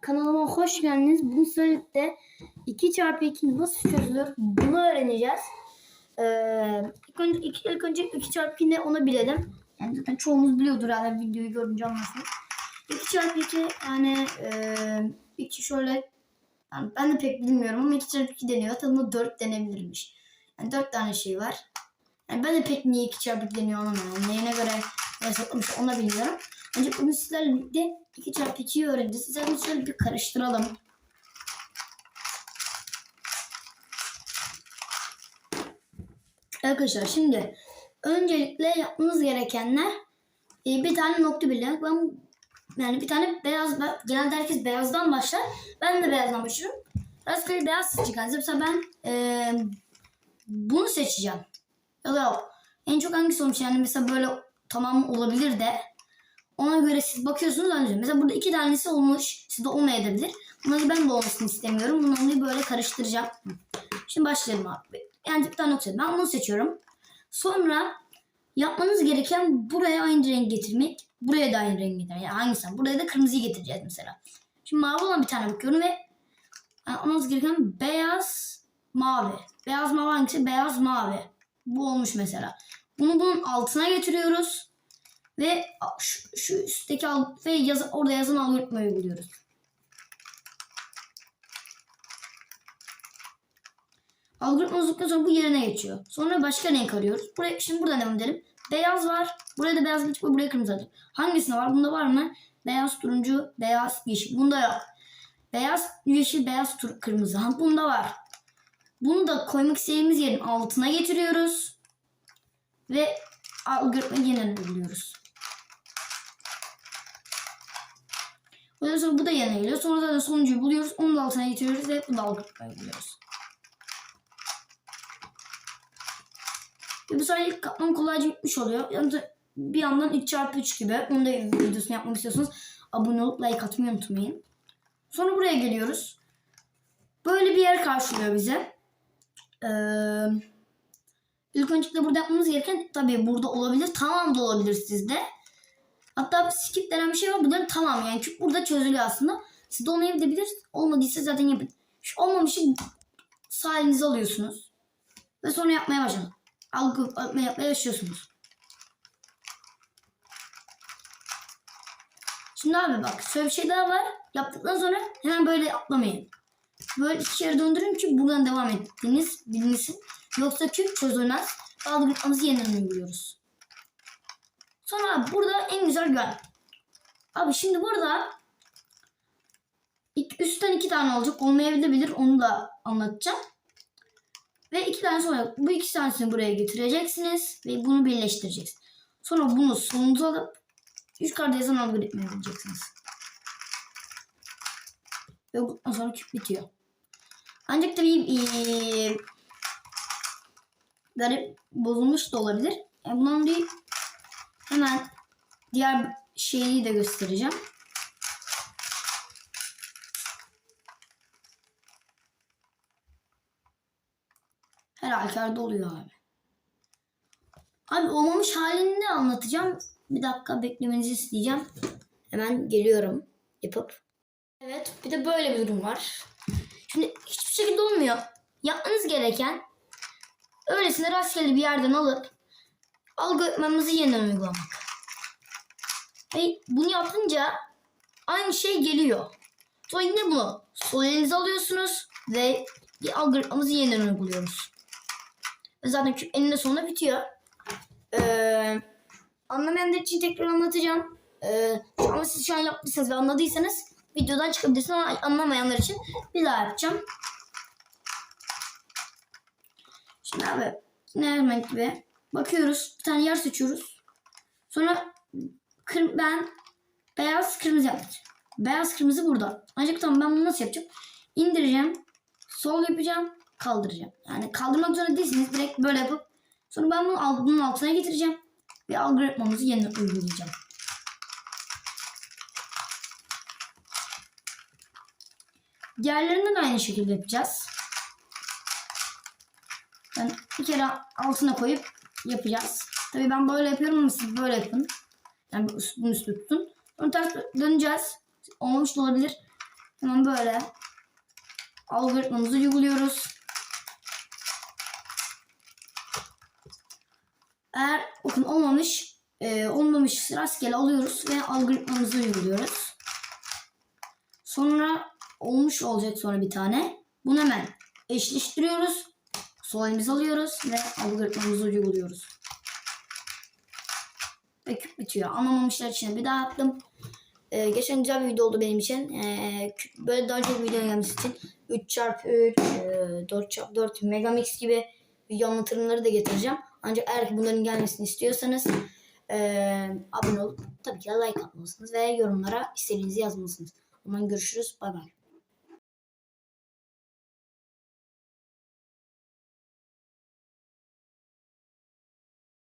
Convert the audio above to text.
kanalıma hoş geldiniz. Bugün sizlerle birlikte 2 çarpı 2 nasıl çözülür bunu öğreneceğiz. Ee, ilk önce, ilk, ilk önce 2 çarpı 2 ne onu bilelim. Yani zaten çoğumuz biliyordur herhalde videoyu görünce anlasın. 2 çarpı 2 yani e, iki şöyle yani ben de pek bilmiyorum ama 2 çarpı 2 deniyor. Tadında 4 denebilirmiş. Yani 4 tane şey var. Yani ben de pek niye 2 çarpı 2 deniyor anlamıyorum. Neyine göre hesaplamış onu bilmiyorum. Önce bunu sizlerle birlikte 2 çarpı 2'yi öğreneceğiz. Sizlerle şöyle bir karıştıralım. Arkadaşlar şimdi öncelikle yapmanız gerekenler e, bir tane nokta bile. Ben yani bir tane beyaz genelde herkes beyazdan başlar. Ben de beyazdan başlıyorum. Rastgele beyaz seçeceğim. Mesela ben e, bunu seçeceğim. Ya da. En çok hangisi olmuş yani mesela böyle tamam olabilir de ona göre siz bakıyorsunuz anlıyorsunuz. Mesela burada iki tanesi olmuş. Sizde olmayabilir. Bunları ben de olmasını istemiyorum. Bunları böyle karıştıracağım. Şimdi başlayalım abi. Yani bir tane nokta. Ben bunu seçiyorum. Sonra yapmanız gereken buraya aynı renk getirmek. Buraya da aynı renk getirmek. Yani hangisi? Buraya da kırmızıyı getireceğiz mesela. Şimdi mavi olan bir tane bakıyorum ve yani olmanız gereken beyaz mavi. Beyaz mavi hangisi? Beyaz mavi. Bu olmuş mesela. Bunu bunun altına getiriyoruz. Ve şu, şu üstteki al ve yaz, orada yazan algoritmayı uyguluyoruz. Algoritma uzduktan sonra bu yerine geçiyor. Sonra başka renk arıyoruz. Buraya, şimdi burada devam edelim. Beyaz var. Buraya da beyaz geçip buraya kırmızı alacak. Hangisinde var? Bunda var mı? Beyaz, turuncu, beyaz, yeşil. Bunda yok. Beyaz, yeşil, beyaz, tur kırmızı. Ha, bunda var. Bunu da koymak istediğimiz yerin altına getiriyoruz. Ve algoritmayı yeniden uyguluyoruz. Ondan sonra bu da yana geliyor. Sonra zaten sonuncuyu buluyoruz. Onun altına getiriyoruz ve bunu da algoritmayı uyguluyoruz. Ve bu sayede ilk katman kolayca bitmiş oluyor. Yani bir yandan 3 çarpı 3 gibi. Onu da videosunu yapmak istiyorsanız abone olup like atmayı unutmayın. Sonra buraya geliyoruz. Böyle bir yer karşılıyor bize. Ee, ilk öncelikle burada yapmamız gereken tabii burada olabilir. Tamam da olabilir sizde. Hatta skip denen bir şey var. Bunların tamam yani çünkü burada çözülüyor aslında. Siz de olmayabilir. Olmadıysa zaten yapın. Şu olmamışı sağ elinize alıyorsunuz. Ve sonra yapmaya başlayın. Algı yapmaya başlıyorsunuz. Şimdi abi bak şöyle bir şey daha var. Yaptıktan sonra hemen böyle atlamayın. Böyle iki kere döndürün ki buradan devam ettiğiniz bilinsin. Yoksa küp çözülmez. Algoritmamızı yeniden uyguluyoruz. Sonra burada en güzel güven. Abi şimdi burada üstten iki tane olacak. Olmayabilir. Onu da anlatacağım. Ve iki tane sonra bu iki tanesini buraya getireceksiniz. Ve bunu birleştireceksiniz. Sonra bunu sonunuza alıp yukarıda yazan algoritmayı bulacaksınız. Ve bundan sonra küp bitiyor. Ancak tabii ee, garip bozulmuş da olabilir. Yani bundan değil Hemen diğer şeyi de göstereceğim. Her halükarda oluyor abi. Abi olmamış halini de anlatacağım. Bir dakika beklemenizi isteyeceğim. Hemen geliyorum yapıp. Evet bir de böyle bir durum var. Şimdi hiçbir şekilde olmuyor. Yapmanız gereken öylesine rastgele bir yerden alıp algoritmamızı yeniden uygulamak. Ve bunu yapınca aynı şey geliyor. Sonra yine bunu sol elinize alıyorsunuz ve bir algoritmamızı yeniden uyguluyoruz. Zaten eninde sonunda bitiyor. Ee, anlamayanlar için tekrar anlatacağım. Ee, ama siz şu an yaptıysanız ve anladıysanız videodan çıkabilirsiniz ama anlamayanlar için bir daha yapacağım. Şimdi abi ne hemen gibi Bakıyoruz. Bir tane yer seçiyoruz. Sonra kır, ben beyaz kırmızı yapacağım. Beyaz kırmızı burada. Ancak tamam ben bunu nasıl yapacağım? İndireceğim. Sol yapacağım. Kaldıracağım. Yani kaldırmak zorunda değilsiniz. Direkt böyle yapıp sonra ben bunu bunun altına getireceğim. Ve algoritmamızı yeniden uygulayacağım. Diğerlerinden de aynı şekilde yapacağız. Ben bir kere altına koyup yapacağız. Tabii ben böyle yapıyorum ama siz böyle yapın. Yani bunu üstü tutun. Sonra ters döneceğiz. Olmamış da olabilir. Hemen böyle algoritmamızı uyguluyoruz. Eğer bakın olmamış e, olmamış rastgele alıyoruz ve algoritmamızı uyguluyoruz. Sonra olmuş olacak sonra bir tane. Bunu hemen eşleştiriyoruz. Sol elimizi alıyoruz ve algoritmamızı uyguluyoruz. Ve küp bitiyor. Anlamamışlar için bir daha yaptım. Ee, geçen güzel bir video oldu benim için. Ee, küp- böyle daha çok video gelmesi için 3x3, e, 4x4 Megamix gibi video anlatımları da getireceğim. Ancak eğer ki bunların gelmesini istiyorsanız e, abone olup tabii ki de like atmalısınız ve yorumlara istediğinizi yazmalısınız. O zaman görüşürüz. Bay bay.